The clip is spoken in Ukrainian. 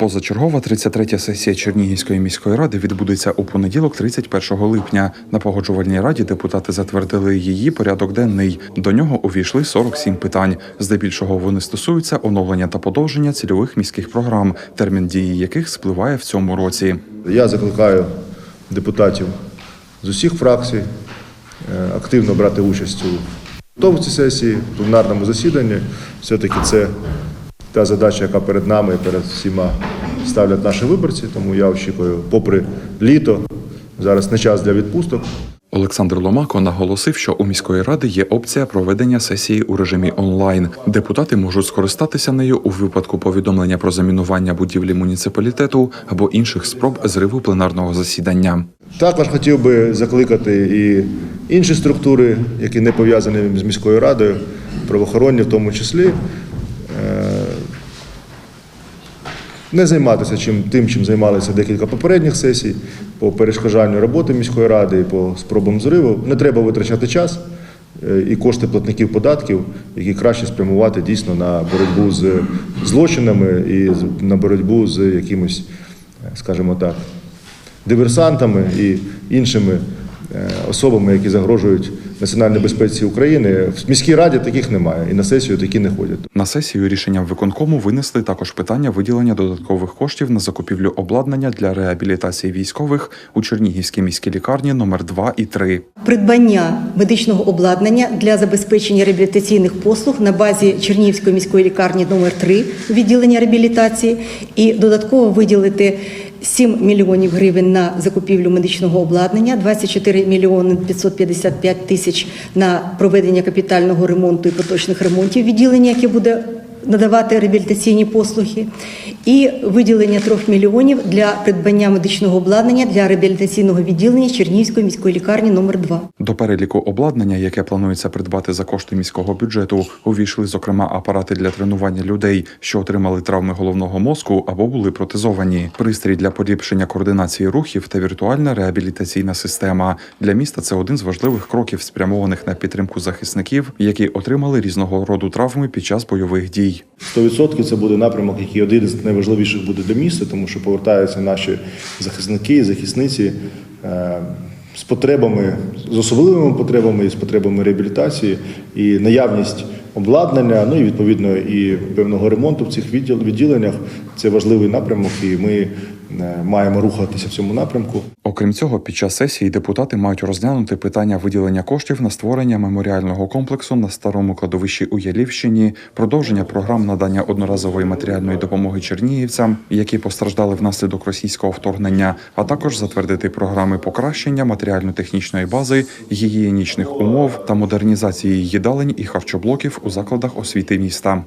Позачергова 33-я сесія Чернігівської міської ради відбудеться у понеділок, 31 липня. На погоджувальній раді депутати затвердили її порядок денний. До нього увійшли 47 питань. Здебільшого вони стосуються оновлення та подовження цільових міських програм, термін дії яких спливає в цьому році. Я закликаю депутатів з усіх фракцій е, активно брати участь у готовці сесії, пленарному засіданні. Все-таки це та задача, яка перед нами і перед всіма ставлять наші виборці. Тому я очікую, попри літо, зараз не час для відпусток. Олександр Ломако наголосив, що у міської ради є опція проведення сесії у режимі онлайн. Депутати можуть скористатися нею у випадку повідомлення про замінування будівлі муніципалітету або інших спроб зриву пленарного засідання. Також хотів би закликати і інші структури, які не пов'язані з міською радою, правоохоронні в тому числі, не займатися чим, тим, чим займалися декілька попередніх сесій по перешкоджанню роботи міської ради і по спробам зриву. Не треба витрачати час е, і кошти платників податків, які краще спрямувати дійсно на боротьбу з злочинами і на боротьбу з якимось, е, скажімо так, диверсантами і іншими особами, які загрожують національній безпеці України. В міській раді таких немає, і на сесію такі не ходять. На сесію рішенням виконкому винесли також питання виділення додаткових коштів на закупівлю обладнання для реабілітації військових у Чернігівській міській лікарні номер 2 і 3. придбання медичного обладнання для забезпечення реабілітаційних послуг на базі Чернігівської міської лікарні номер 3 відділення реабілітації і додатково виділити 7 мільйонів гривень на закупівлю медичного обладнання, 24 мільйони 555 тисяч на проведення капітального ремонту і поточних ремонтів відділення, яке буде надавати реабілітаційні послуги, і виділення 3 мільйонів для придбання медичного обладнання для реабілітаційного відділення Чернігівської міської лікарні номер 2 До переліку обладнання, яке планується придбати за кошти міського бюджету, увійшли зокрема апарати для тренування людей, що отримали травми головного мозку або були протезовані, пристрій для поліпшення координації рухів та віртуальна реабілітаційна система. Для міста це один з важливих кроків, спрямованих на підтримку захисників, які отримали різного роду травми під час бойових дій. 100% це буде напрямок, який один з найважливіших буде для міста, тому що повертаються наші захисники і захисниці е, з потребами, з особливими потребами і з потребами реабілітації, і наявність обладнання, ну і відповідно і певного ремонту в цих відділ- відділеннях. Це важливий напрямок, і ми е, маємо рухатися в цьому напрямку. Окрім цього, під час сесії депутати мають розглянути питання виділення коштів на створення меморіального комплексу на старому кладовищі у Ялівщині, продовження програм надання одноразової матеріальної допомоги чернігівцям, які постраждали внаслідок російського вторгнення, а також затвердити програми покращення матеріально-технічної бази, гігієнічних умов та модернізації їдалень і харчоблоків у закладах освіти міста.